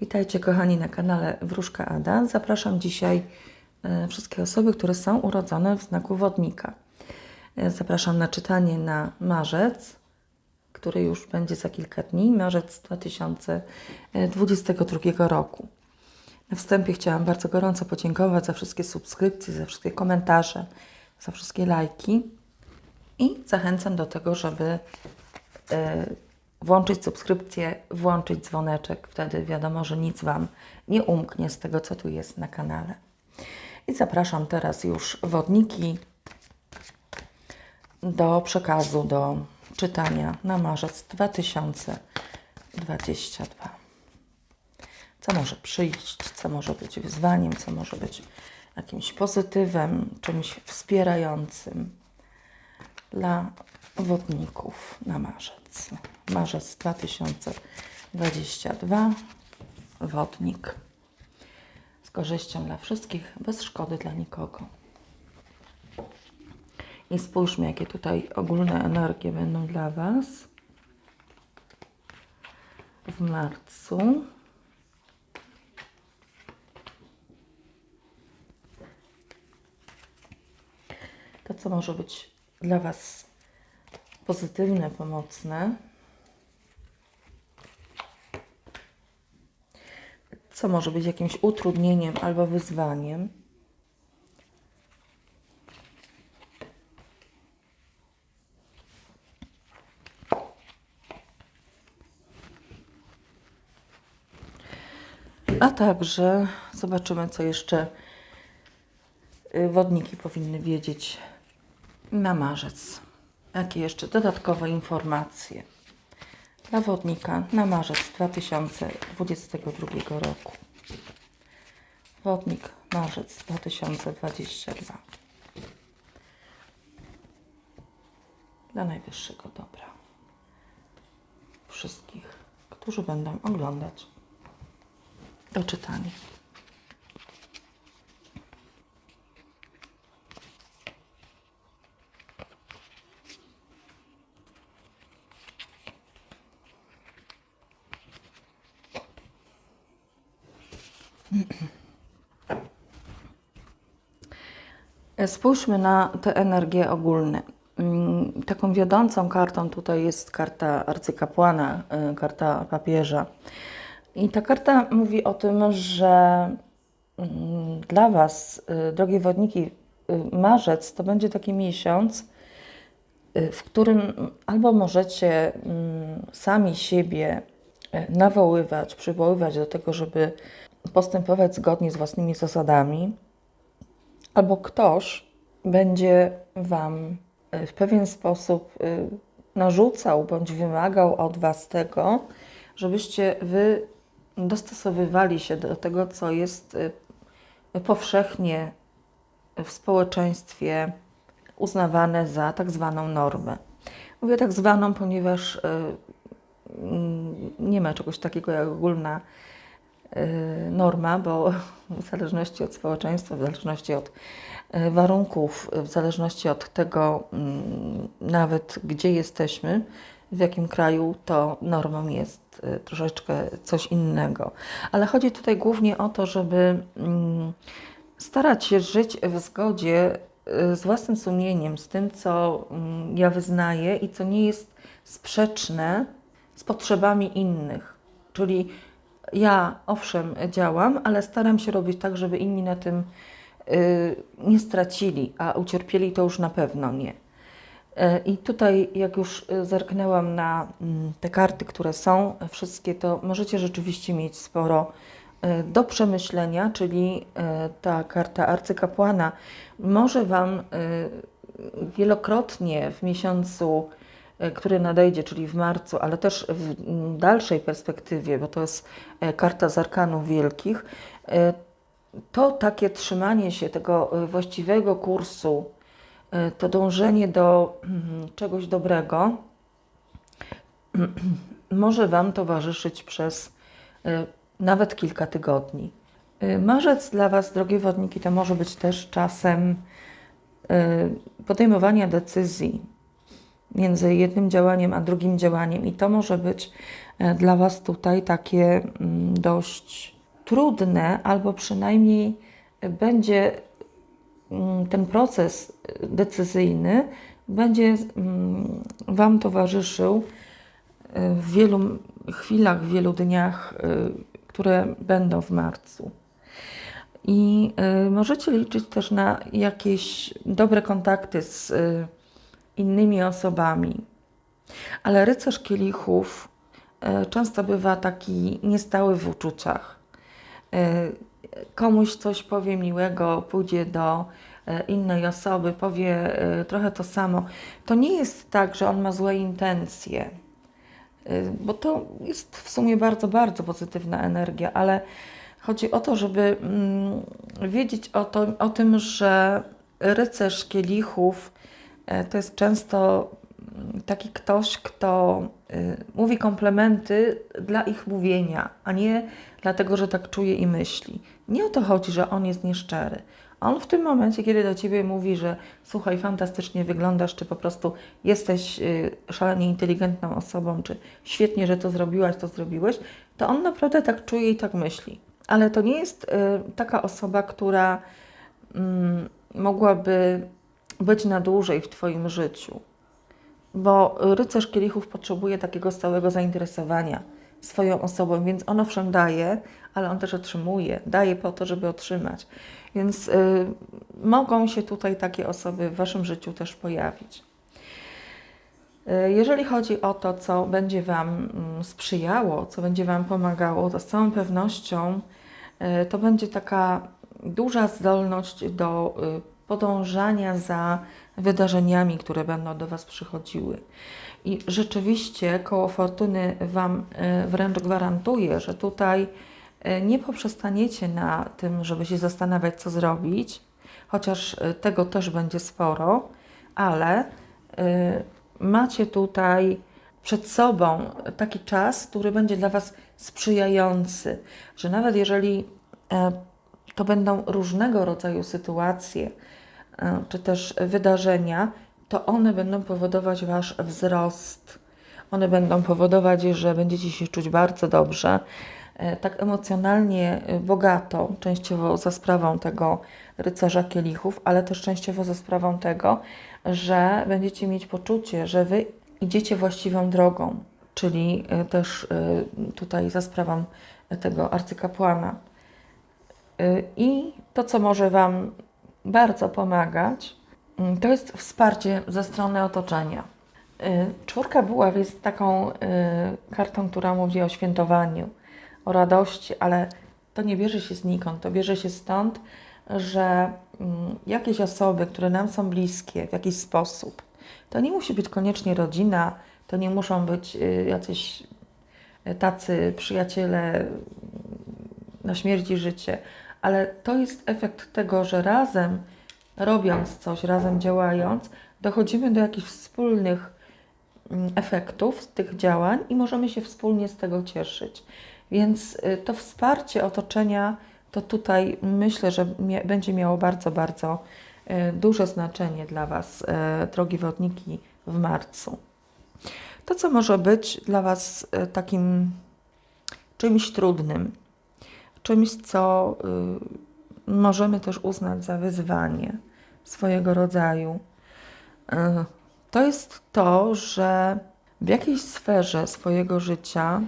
Witajcie kochani na kanale Wróżka Ada. Zapraszam dzisiaj e, wszystkie osoby, które są urodzone w znaku wodnika. E, Zapraszam na czytanie na marzec, który już będzie za kilka dni, marzec 2022 roku. Na wstępie chciałam bardzo gorąco podziękować za wszystkie subskrypcje, za wszystkie komentarze, za wszystkie lajki i zachęcam do tego, żeby e, włączyć subskrypcję, włączyć dzwoneczek. Wtedy wiadomo, że nic Wam nie umknie z tego, co tu jest na kanale. I zapraszam teraz już wodniki do przekazu, do czytania na marzec 2022. Co może przyjść, co może być wyzwaniem, co może być jakimś pozytywem, czymś wspierającym dla wodników na marzec. Marzec 2022. Wodnik. Z korzyścią dla wszystkich, bez szkody dla nikogo. I spójrzmy, jakie tutaj ogólne energie będą dla Was w marcu. To, co może być dla Was pozytywne, pomocne. Co może być jakimś utrudnieniem albo wyzwaniem. A także zobaczymy, co jeszcze y, wodniki powinny wiedzieć na marzec. Jakie jeszcze dodatkowe informacje dla wodnika na marzec 2022 roku. Wodnik marzec 2022. Dla najwyższego dobra. Wszystkich, którzy będą oglądać to czytanie. Spójrzmy na te energie ogólne. Mm, Taką wiodącą kartą tutaj jest karta arcykapłana, y, karta papieża. I ta karta mówi o tym, że mm, dla Was, y, drogie wodniki, y, marzec to będzie taki miesiąc, w którym albo możecie mm, sami siebie nawoływać, przywoływać do tego, żeby postępować zgodnie z własnymi zasadami, albo ktoś będzie Wam y, w pewien sposób y, narzucał bądź wymagał od Was tego, żebyście Wy dostosowywali się do tego, co jest y, powszechnie w społeczeństwie uznawane za tak zwaną normę. Mówię tak zwaną, ponieważ nie ma czegoś takiego jak ogólna norma, bo w zależności od społeczeństwa, w zależności od y, warunków, w zależności od tego mm, nawet gdzie jesteśmy, w jakim kraju, to normą jest y, troszeczkę coś innego. Ale chodzi tutaj głównie o to, żeby mm, starać się żyć w zgodzie y, z własnym sumieniem, z tym, co mm, ja wyznaję i co nie jest sprzeczne z potrzebami innych. Czyli ja owszem działam, ale staram się robić tak, żeby inni na tym y, nie stracili, a ucierpieli to już na pewno nie. E, I tutaj, jak już y, zerknęłam na mm, te karty, które są, wszystkie, to możecie rzeczywiście mieć sporo y, do przemyślenia, czyli ta karta arcykapłana może Wam wielokrotnie w miesiącu, który nadejdzie, czyli w marcu, ale też w dalszej perspektywie, bo to jest e, karta z arkanów wielkich, y, to takie trzymanie się tego właściwego kursu, to dążenie do mm, czegoś dobrego może Wam towarzyszyć przez nawet kilka tygodni. Marzec dla Was, drogie wodniki, to może być też czasem podejmowania decyzji między jednym działaniem a drugim działaniem, i to może być e, dla Was tutaj takie mm, dość trudne, albo przynajmniej będzie mm, ten proces decyzyjny będzie mm, Wam towarzyszył e, w wielu chwilach, w wielu dniach, e, które będą w marcu. I możecie liczyć też na jakieś dobre kontakty z innymi osobami. Ale rycerz kielichów y, często bywa taki niestały w uczuciach. Y, komuś coś powie miłego, pójdzie do y, innej osoby, powie trochę to samo. To nie jest tak, że on ma złe intencje, bo to jest w sumie bardzo, bardzo pozytywna energia, ale Chodzi o to, żeby mm, wiedzieć o, to, o tym, że rycerz kielichów e, to jest często mm, taki ktoś, kto y, mówi komplementy dla ich mówienia, a nie dlatego, że tak czuje i myśli. Nie o to chodzi, że on jest nieszczery. On w tym momencie, kiedy do ciebie mówi, że słuchaj, fantastycznie wyglądasz, czy po prostu jesteś y, szalenie inteligentną osobą, czy świetnie, że to zrobiłaś, to zrobiłeś, to on naprawdę tak czuje i tak myśli ale to nie jest y, taka osoba, która mm, mogłaby być na dłużej w Twoim życiu. Bo rycerz kielichów potrzebuje takiego stałego zainteresowania swoją osobą, więc on owszem daje, ale on też otrzymuje. Daje po to, żeby otrzymać. Więc y, mogą się tutaj takie osoby w Waszym życiu też pojawić. Y, jeżeli chodzi o to, co będzie Wam mm, sprzyjało, co będzie Wam pomagało, to z całą pewnością E, to będzie taka duża zdolność do y, podążania za wydarzeniami, które będą do Was przychodziły. I rzeczywiście koło fortuny Wam e, wręcz gwarantuje, że tutaj e, nie poprzestaniecie na tym, żeby się zastanawiać, co zrobić, chociaż tego też będzie sporo, ale macie tutaj przed sobą taki czas, który będzie dla Was sprzyjający, że nawet jeżeli e, to będą różnego rodzaju sytuacje, e, czy też wydarzenia, to one będą powodować Wasz wzrost. One będą powodować, że będziecie się czuć bardzo dobrze, e, tak emocjonalnie bogato, częściowo za sprawą tego rycerza kielichów, ale też częściowo za sprawą tego, że będziecie mieć poczucie, że Wy idziecie właściwą drogą, czyli e, też e, tutaj za sprawą tego arcykapłana. E, I to, co może Wam bardzo pomagać, mm, to jest wsparcie ze strony otoczenia. Czwórka buław jest taką kartą, która mówi o świętowaniu, o radości, ale to nie bierze się znikąd, to bierze się stąd, że mm, jakieś osoby, które nam są bliskie w jakiś sposób, to nie musi być koniecznie rodzina, to nie muszą być y, jacyś y, tacy przyjaciele na śmierć i życie, ale to jest efekt tego, że razem robiąc coś, razem działając, dochodzimy do jakichś wspólnych mm, efektów z tych działań i możemy się wspólnie z tego cieszyć. Więc y, to wsparcie otoczenia to tutaj myślę, że będzie miało bardzo, bardzo duże znaczenie dla Was, drogi wodniki w marcu. To, co może być dla Was takim czymś trudnym, czymś, co y, możemy też uznać za wyzwanie swojego rodzaju, y, to jest to, że w jakiejś sferze swojego życia,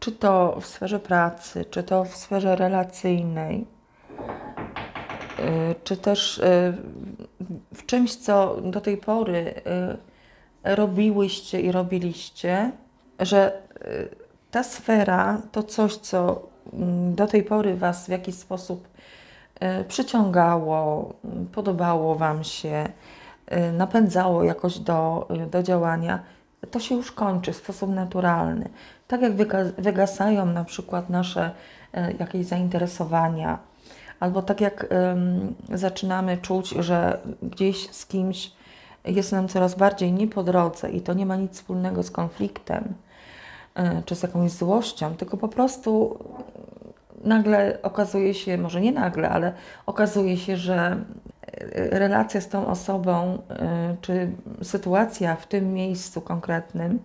czy to w sferze pracy, czy to w sferze relacyjnej, y, czy też w czymś, co do tej pory robiłyście i robiliście, że y, ta sfera to coś, co do tej pory Was w jakiś sposób y, przyciągało, podobało Wam się, y, napędzało jakoś do, do działania, to się już kończy w sposób naturalny. Tak jak wygasają na przykład nasze jakieś zainteresowania, albo tak jak zaczynamy czuć, że gdzieś z kimś jest nam coraz bardziej nie po drodze i to nie ma nic wspólnego z konfliktem e, czy z jakąś złością, tylko po prostu nagle okazuje się, może nie nagle, ale okazuje się, że e, relacja z tą osobą, e, czy sytuacja w tym miejscu konkretnym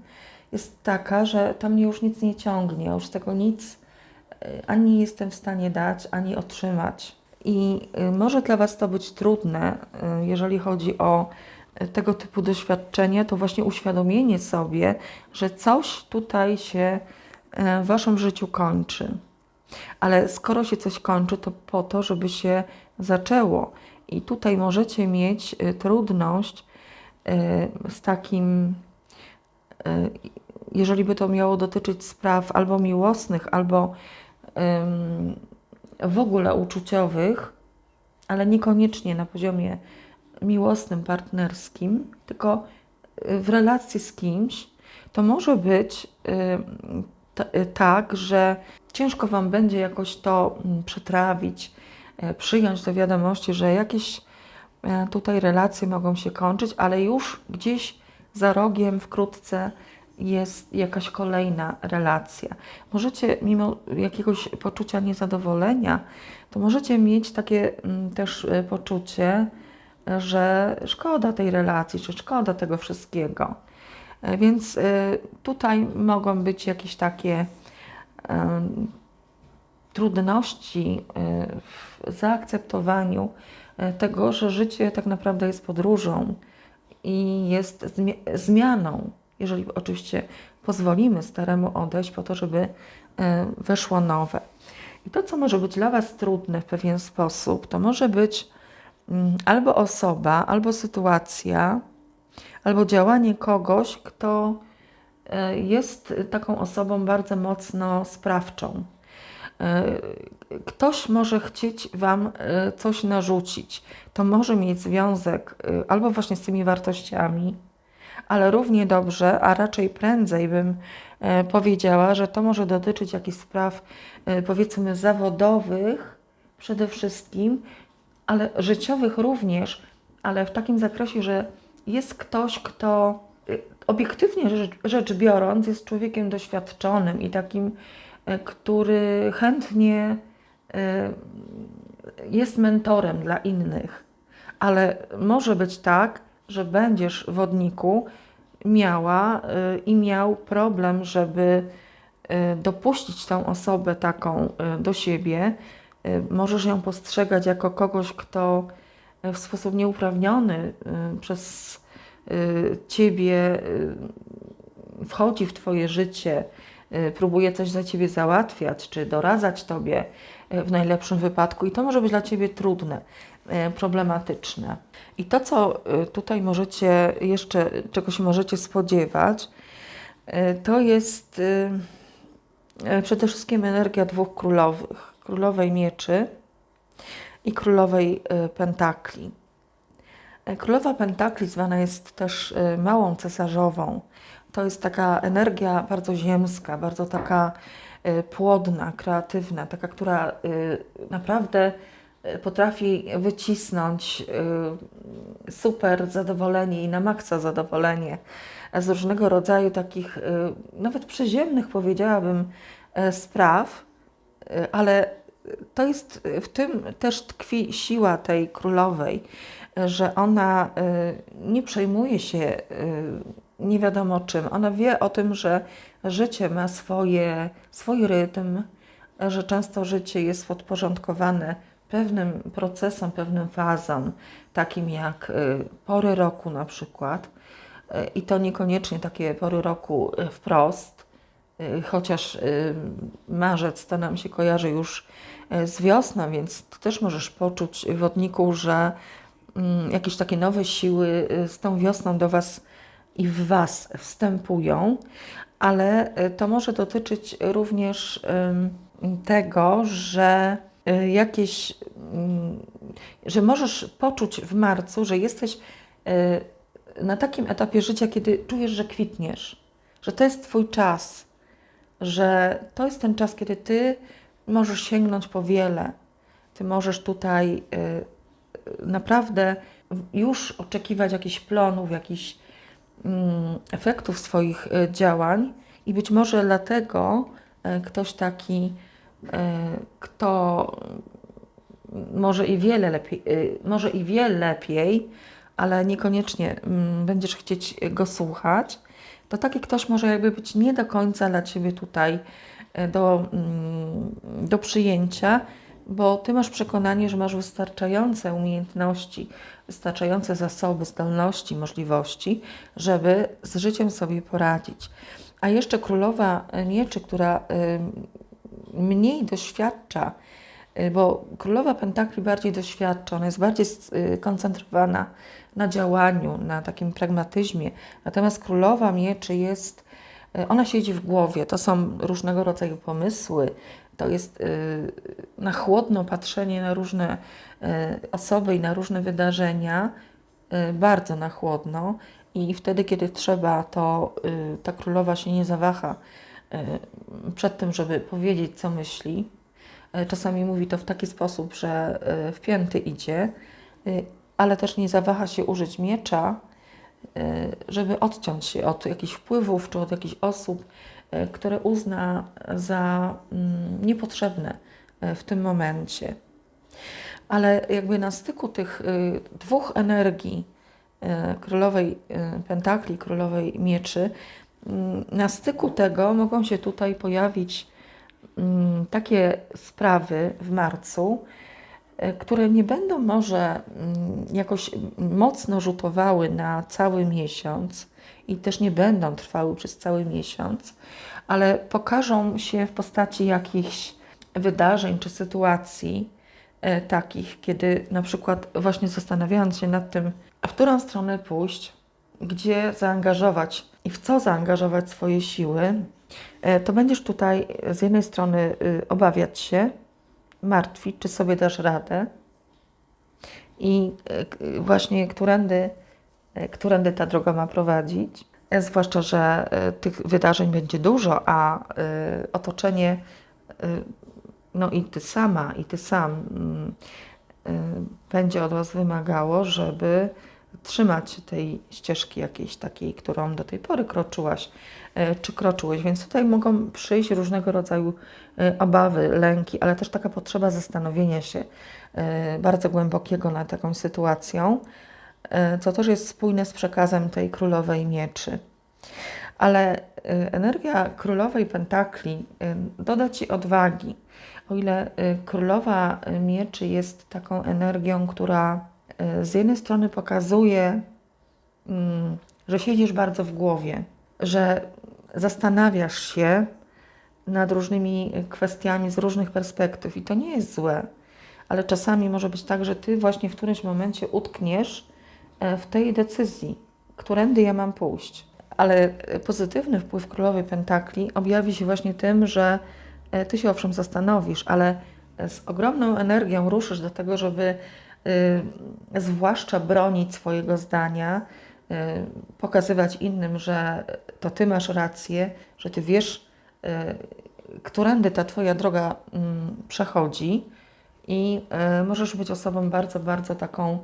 jest taka, że to mnie już nic nie ciągnie, już z tego nic y, ani jestem w stanie dać, ani otrzymać. I może dla Was to być trudne, jeżeli chodzi o tego typu doświadczenie, to właśnie uświadomienie sobie, że coś tutaj się w Waszym życiu kończy. Ale skoro się coś kończy, to po to, żeby się zaczęło. I tutaj możecie mieć y, trudność y, z takim, y, jeżeli by to miało dotyczyć spraw albo miłosnych, albo w ogóle uczuciowych, ale niekoniecznie na poziomie miłosnym, partnerskim, tylko w relacji z kimś, to może być tak, że ciężko Wam będzie jakoś to mm, przetrawić, e, przyjąć do wiadomości, że jakieś e, tutaj relacje mogą się kończyć, ale już gdzieś za rogiem wkrótce jest jakaś kolejna relacja. Możecie, mimo jakiegoś poczucia niezadowolenia, to możecie mieć takie mm, też e, poczucie, że szkoda tej relacji, czy szkoda tego wszystkiego. E, Więc e, tutaj mogą być jakieś takie em, trudności e, w zaakceptowaniu e, tego, że życie tak naprawdę jest podróżą i jest zmi- zmianą, jeżeli oczywiście pozwolimy staremu odejść po to, żeby e, weszło nowe. I to, co może być dla Was trudne w pewien sposób, to może być mm, albo osoba, albo sytuacja, albo działanie kogoś, kto e, jest taką osobą bardzo mocno sprawczą. E, Ktoś może chcieć Wam e, coś narzucić. To może mieć związek albo właśnie z tymi wartościami, ale równie dobrze, a raczej prędzej bym powiedziała, że to może dotyczyć jakichś spraw, powiedzmy, zawodowych przede wszystkim, ale życiowych również, ale w takim zakresie, że jest ktoś, kto y, obiektywnie rzecz, biorąc jest człowiekiem doświadczonym i takim, e, który chętnie e, jest mentorem dla innych, ale może być tak, że będziesz wodniku miała y, i miał problem, żeby y, dopuścić tą osobę taką y, do siebie. Y, Możesz ją postrzegać jako kogoś, kto y, w sposób nieuprawniony y, przez y, ciebie y, wchodzi w twoje życie, próbuje coś za ciebie załatwiać, czy doradzać tobie w najlepszym wypadku, i to może być dla ciebie trudne, problematyczne. I to, co tutaj możecie jeszcze, czego się możecie spodziewać, to jest przede wszystkim energia dwóch królowych: królowej mieczy i królowej y, pentakli. Y, Królowa pentakli zwana jest też y, małą cesarzową. To jest taka energia bardzo ziemska, bardzo taka y, płodna, kreatywna, taka, która naprawdę potrafi wycisnąć super zadowolenie i na maksa zadowolenie z różnego rodzaju takich, nawet przyziemnych, powiedziałabym, e, spraw, ale to jest w tym też tkwi siła tej królowej, że ona y, nie przejmuje się y, nie wiadomo czym. Ona wie o tym, że życie ma swoje, swój rytm, że często życie jest podporządkowane pewnym procesom, pewnym fazom, takim jak y, pory roku na przykład. I to niekoniecznie takie pory roku wprost, chociaż y, marzec to nam się kojarzy już y, z wiosną, więc tu też możesz poczuć wodniku, że mm, jakieś takie nowe siły y, z tą wiosną do Was i w Was wstępują, ale y, to może dotyczyć również tego, że y, jakieś, mm, że możesz poczuć w marcu, że jesteś y, na takim etapie życia, kiedy czujesz, że kwitniesz, że to jest Twój czas, że to jest ten czas, kiedy Ty możesz sięgnąć po wiele. Ty możesz tutaj y, naprawdę już oczekiwać jakichś plonów, jakichś mm, efektów swoich y, działań i być może dlatego y, ktoś taki, y, kto może i wiele lepiej, y, może i wie lepiej, ale niekoniecznie mm, będziesz chcieć go słuchać, to taki ktoś może jakby być nie do końca dla Ciebie tutaj e, do, mm, do przyjęcia, bo Ty masz przekonanie, że masz wystarczające umiejętności, wystarczające zasoby, zdolności, możliwości, żeby z życiem sobie poradzić. A jeszcze królowa mieczy, która mniej doświadcza, bo królowa pentakli bardziej doświadcza, ona jest bardziej skoncentrowana na działaniu, na takim pragmatyzmie. Natomiast królowa mieczy jest, y, ona siedzi w głowie, to są różnego rodzaju pomysły, to jest y, na chłodno patrzenie na różne y, osoby i na różne wydarzenia, y, bardzo na chłodno. I wtedy, kiedy trzeba, to y, ta królowa się nie zawaha y, przed tym, żeby powiedzieć, co myśli. Y, Czasami mówi to w taki sposób, że y, w pięty idzie, y, ale też nie zawaha się użyć miecza, żeby odciąć się od jakichś wpływów czy od jakichś osób, które uzna za mm, niepotrzebne w tym momencie. Ale jakby na styku tych dwóch energii, królowej pentakli, królowej mieczy, mm, na styku tego mogą się tutaj pojawić takie sprawy w marcu, y, które nie będą może mm, jakoś mocno rzutowały na cały miesiąc i też nie będą trwały przez cały miesiąc, ale pokażą się w postaci jakichś wydarzeń czy sytuacji e, takich, kiedy na przykład właśnie zastanawiając się nad tym, w którą stronę pójść, gdzie zaangażować i w co zaangażować swoje siły, e, to będziesz tutaj z jednej strony y, obawiać się, martwić, czy sobie dasz radę i e, właśnie którędy, e, którędy ta droga ma prowadzić. E, Zwłaszcza, że e, tych wydarzeń będzie dużo, a e, otoczenie, e, no i ty sama, i ty sam mm, e, będzie od Was wymagało, żeby trzymać tej ścieżki jakiejś takiej, którą do tej pory kroczyłaś, e, czy kroczyłeś. Więc tutaj mogą przyjść różnego rodzaju e, obawy, lęki, ale też taka potrzeba zastanowienia się e, bardzo głębokiego nad taką sytuacją, co też jest spójne z przekazem tej królowej mieczy. Ale energia królowej pentakli doda ci odwagi. O ile królowa mieczy jest taką energią, która z jednej strony pokazuje, mm, że siedzisz bardzo w głowie, że zastanawiasz się nad różnymi kwestiami z różnych perspektyw i to nie jest złe, ale czasami może być tak, że ty właśnie w którymś momencie utkniesz e, w tej decyzji, którędy ja mam pójść. Ale e, pozytywny wpływ królowej pentakli objawi się właśnie tym, że e, ty się owszem zastanowisz, ale z ogromną energią ruszysz do tego, żeby y, zwłaszcza bronić swojego zdania, y, pokazywać innym, że to ty masz rację, że ty wiesz, y, którędy ta twoja droga mm, przechodzi i y, możesz być osobą bardzo, bardzo taką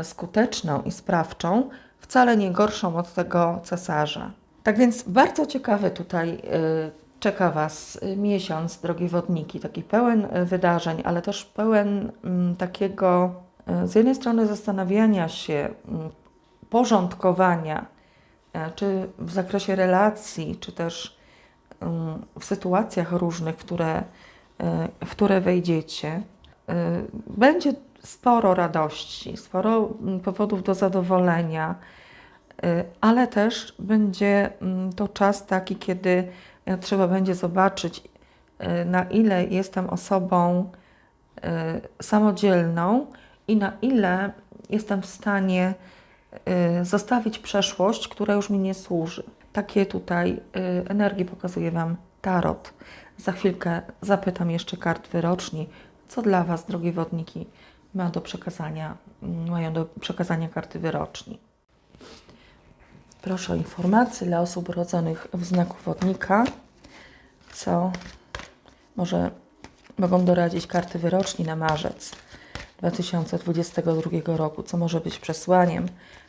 y, skuteczną i sprawczą, wcale nie gorszą od tego cesarza. Tak więc bardzo ciekawy tutaj y, czeka Was y, miesiąc, drogie wodniki, taki pełen y, wydarzeń, ale też pełen mm, takiego y, z jednej strony zastanawiania się, mm, porządkowania, czy w zakresie relacji, czy też mm, w sytuacjach różnych, w które, w które wejdziecie. Będzie sporo radości, sporo powodów do zadowolenia, ale też będzie to czas taki, kiedy trzeba będzie zobaczyć, y, na ile jestem osobą y, samodzielną i na ile jestem w stanie zostawić przeszłość, która już mi nie służy. Takie tutaj energii pokazuje Wam Tarot. Za chwilkę zapytam jeszcze kart wyroczni, co dla Was, drogie wodniki, ma do przekazania, mają do przekazania karty wyroczni. Proszę o informacje dla osób urodzonych w znaku wodnika, co może mogą doradzić karty wyroczni na marzec 2022 roku, co może być przesłaniem,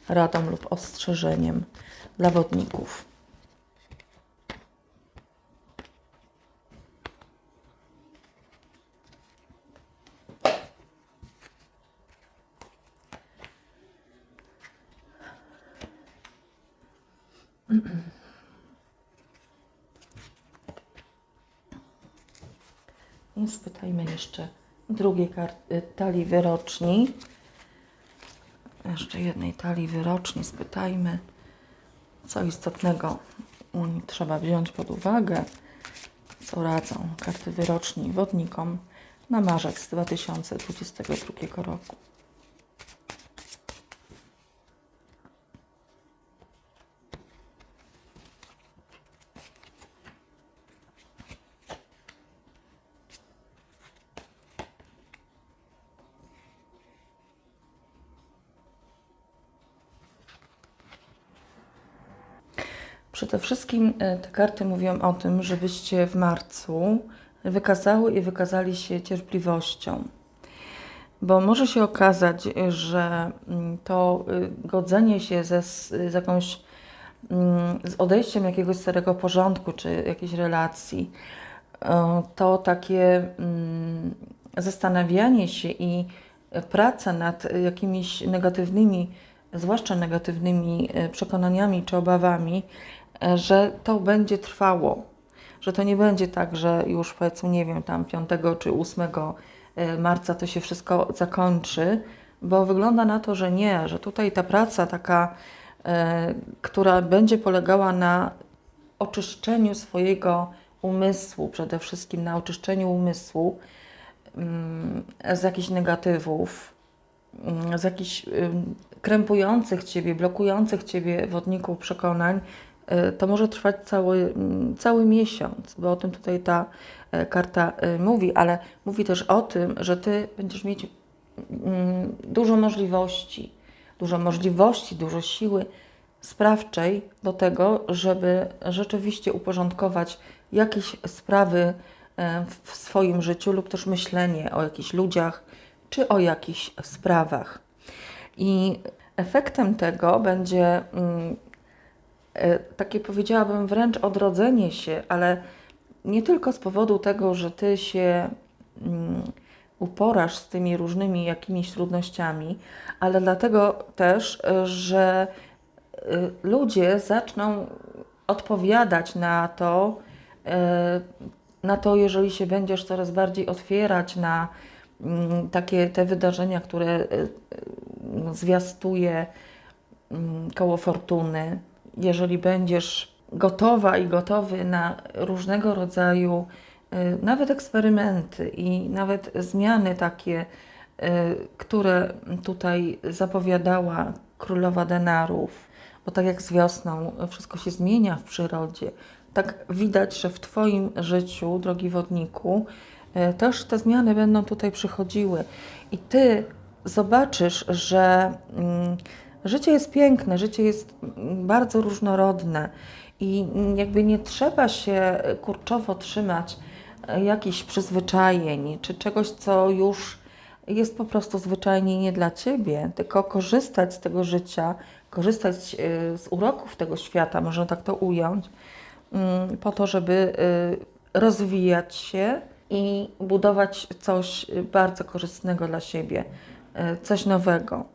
radą lub ostrzeżeniem dla wodników. No, spytajmy jeszcze drugiej y, talii wyroczni. Jeszcze jednej talii wyroczni spytajmy, co istotnego trzeba wziąć pod uwagę, co radzą karty wyroczni wodnikom na marzec 2022 roku. Przede wszystkim e, te karty mówią o tym, żebyście w marcu wykazały i wykazali się cierpliwością. Bo może się okazać, że mm, to y, godzenie się ze, z jakąś, mm, z odejściem jakiegoś starego porządku czy jakiejś relacji, e, to takie mm, zastanawianie się i praca nad jakimiś negatywnymi, zwłaszcza negatywnymi e, przekonaniami czy obawami, że to będzie trwało, że to nie będzie tak, że już powiedzmy, nie wiem, tam 5 czy 8 e, marca to się wszystko zakończy, bo wygląda na to, że nie, że tutaj ta praca taka, e, która będzie polegała na oczyszczeniu swojego umysłu, przede wszystkim na oczyszczeniu umysłu mm, z jakichś negatywów, mm, z jakichś krępujących Ciebie, blokujących Ciebie wodników przekonań, to może trwać cały, cały miesiąc, bo o tym tutaj ta e, karta y, mówi, ale mówi też o tym, że Ty będziesz mieć dużo możliwości, dużo możliwości, dużo siły sprawczej do tego, żeby rzeczywiście uporządkować jakieś sprawy e, w swoim życiu lub też myślenie o jakichś ludziach czy o jakichś sprawach. I efektem tego będzie e, takie powiedziałabym wręcz odrodzenie się, ale nie tylko z powodu tego, że ty się mm, uporasz z tymi różnymi jakimiś trudnościami, ale dlatego też, e, że y, ludzie zaczną odpowiadać na to, na to, jeżeli się będziesz coraz bardziej otwierać na mm, takie te wydarzenia, które zwiastuje mm, koło fortuny, jeżeli będziesz gotowa i gotowy na różnego rodzaju y, nawet eksperymenty i nawet zmiany takie, y, które tutaj zapowiadała królowa denarów, bo tak jak z wiosną wszystko się zmienia w przyrodzie, tak widać, że w Twoim życiu, drogi wodniku, y, też te zmiany będą tutaj przychodziły. I Ty zobaczysz, że mm, życie jest piękne, życie jest mm, bardzo różnorodne i mm, jakby nie trzeba się kurczowo trzymać e, jakichś przyzwyczajeń czy czegoś, co już jest po prostu zwyczajnie nie dla ciebie, tylko korzystać z tego życia, korzystać e, z uroków tego świata, można tak to ująć, mm, po to, żeby y, rozwijać się i budować coś bardzo korzystnego dla siebie, coś nowego.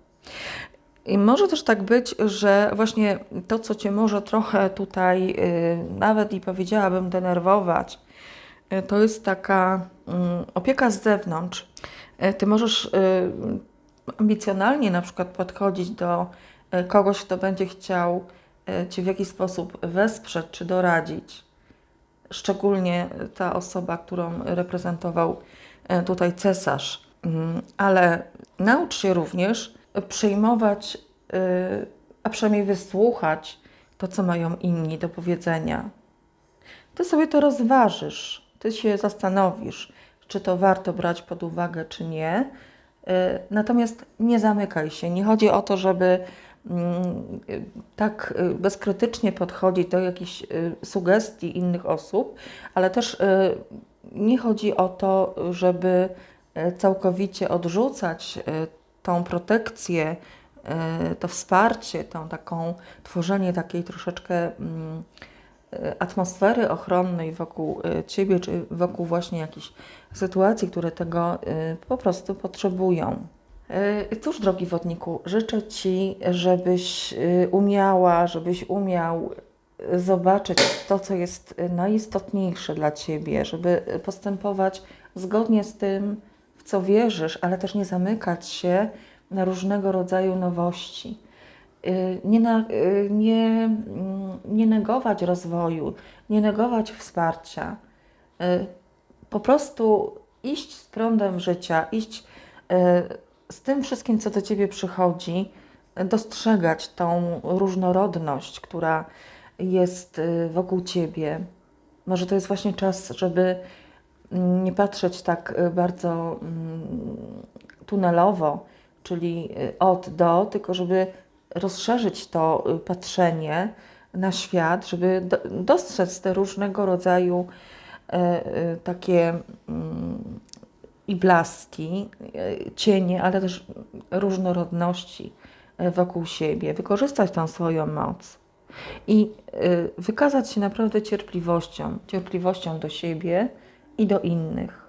I może też tak być, że właśnie to, co Cię może trochę tutaj, y, nawet i powiedziałabym, denerwować, y, to jest taka mm, opieka z zewnątrz. Y, Ty możesz ambicjonalnie na przykład podchodzić do kogoś, kto będzie chciał Cię w jakiś sposób wesprzeć czy doradzić. Szczególnie ta osoba, którą reprezentował tutaj cesarz. Mm, Ale naucz się również przyjmować, y, a przynajmniej wysłuchać to, co mają inni do powiedzenia. Ty sobie to rozważysz, ty się zastanowisz, czy to warto brać pod uwagę, czy nie. Y, Natomiast nie zamykaj się. Nie chodzi o to, żeby mm, tak y, bezkrytycznie podchodzić do jakichś sugestii innych osób, ale też nie chodzi o to, żeby całkowicie odrzucać tą protekcję, y, to wsparcie, tą taką tworzenie takiej troszeczkę mm, y, atmosfery ochronnej wokół y, ciebie, czy wokół właśnie jakichś sytuacji, które tego po prostu potrzebują. Cóż, drogi wodniku, życzę Ci, żebyś umiała, żebyś umiał zobaczyć to, co jest najistotniejsze dla Ciebie, żeby postępować zgodnie z tym, w co wierzysz, ale też nie zamykać się na różnego rodzaju nowości. Y, Nie, na, y, nie, mm, nie negować rozwoju, nie negować wsparcia. Y, Po prostu iść z prądem życia, iść z tym wszystkim, co do ciebie przychodzi, dostrzegać tą różnorodność, która jest wokół ciebie. Może to jest właśnie czas, żeby nie patrzeć tak y, bardzo mm, tunelowo, czyli y, od do, tylko żeby rozszerzyć to y, patrzenie na świat, żeby do, dostrzec te różnego rodzaju takie mm, i blaski, cienie, ale też różnorodności wokół siebie, wykorzystać tą swoją moc i wykazać się naprawdę cierpliwością, cierpliwością do siebie i do innych,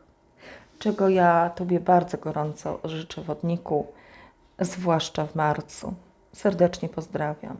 czego ja Tobie bardzo gorąco życzę, wodniku, zwłaszcza w marcu. Serdecznie pozdrawiam.